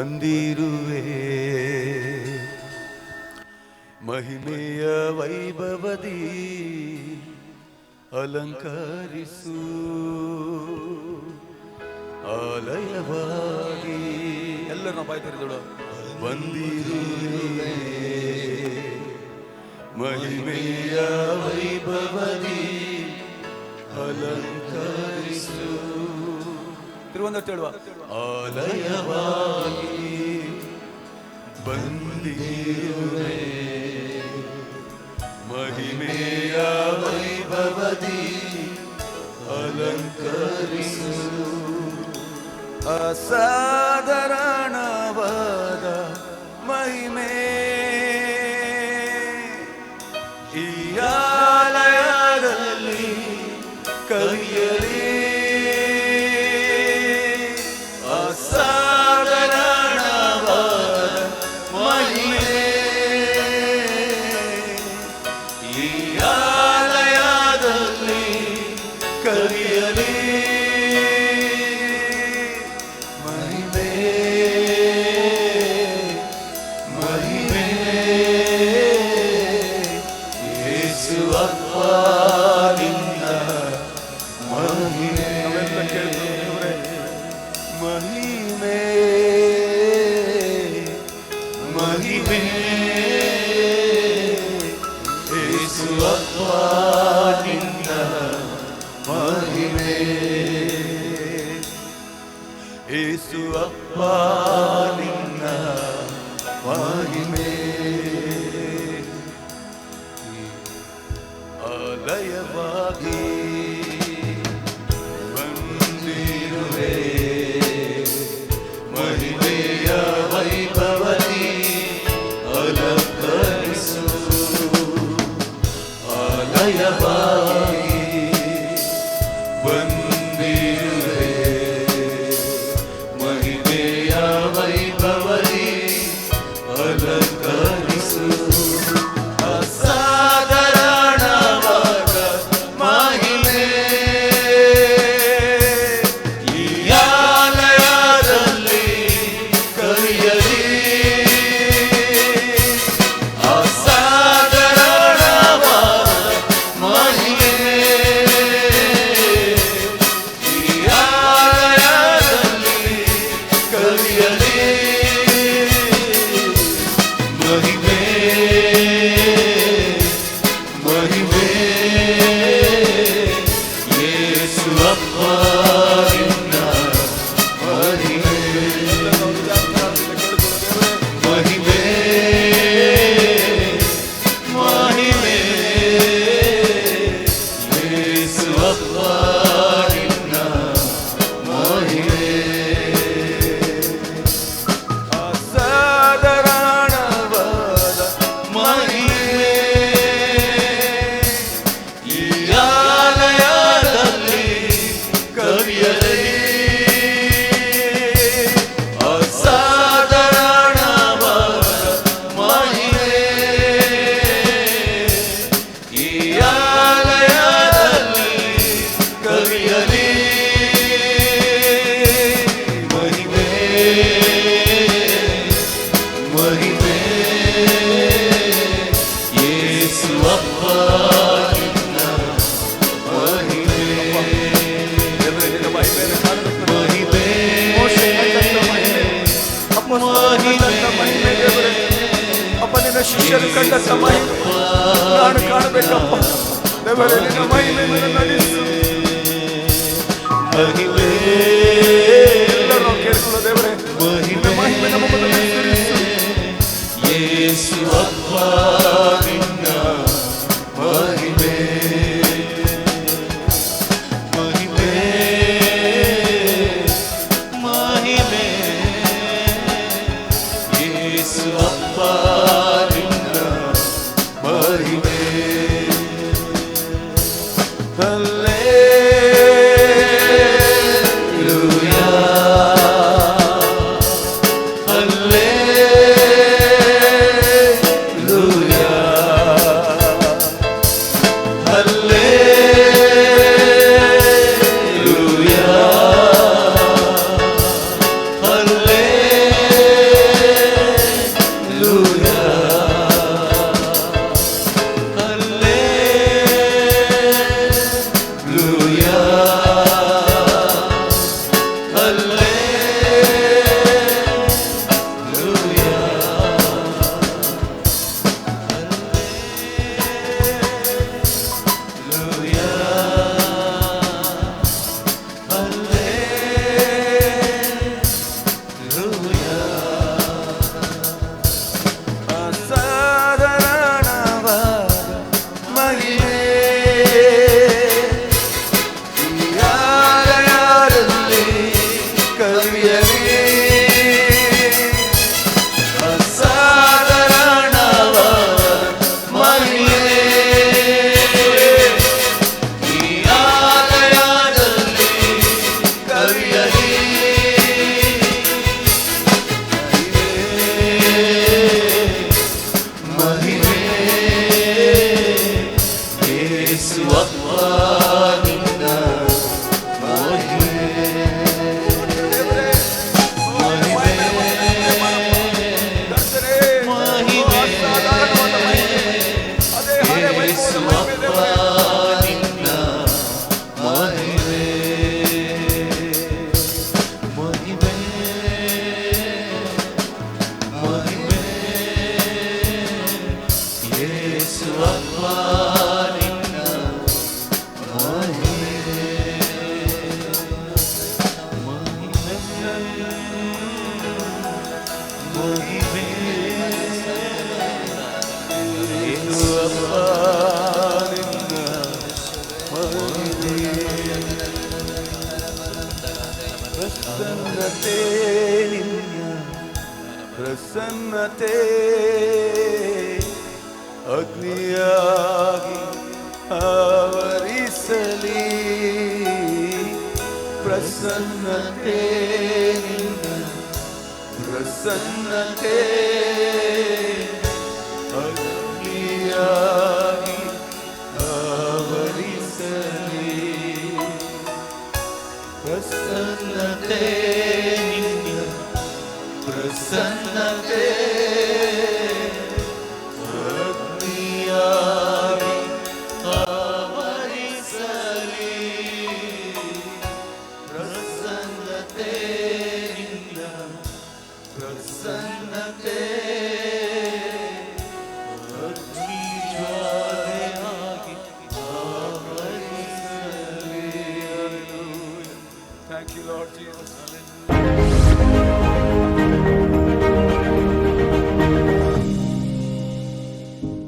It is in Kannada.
ಬಂದಿರುವೆ. ಮಹಿಮೆಯ ವೈಭವದಿ ಅಲಂಕರಿಸು. ಆಲಯವಾಗಿ ಎಲ್ಲರನ್ನ ಬಾಯ್ತಿರಿದಳು ಬಂದಿರುವೆ. ಮಹಿಮೆಯ ವೈಭವದಿ ಅಲಂಕರಿಸು. ತಿರುವಂದಟ್ಟು ಹೇಳುವ ಆಲಯವಾಗಿ ಬಂದಿರುವೆ ಮಹಿಮೆಯ ವೈಭವದಿ ಅಲಂಕರಿಸು. ಅಸಾಧಾರಣ Isso é paz. Hare ಶಿಷ್ಯರು ಕಂಡ ಸಮಯ ನಾನು ಕಾಣಬೇಕಪ್ಪ ದೇವರಲ್ಲಿ ಮೈ ಮೇಲೆ ನಡೆಸು ಎಲ್ಲರೂ ಕೇಳಿಕೊಳ್ಳ ದೇವರೇ ಮಹಿಮೆ ನಮ್ಮ ಮೊದಲು ತಿಳಿಸು ಯೇಸುವಪ್ಪ ನಿನ್ನ ಮಹಿಮೆ ಅಗ್ನಿಯಾಗಿ ಆವರಿಸಲಿ ಪ್ರಸನ್ನತೆ ನಿನ್ನ ಪ್ರಸನ್ನತೆ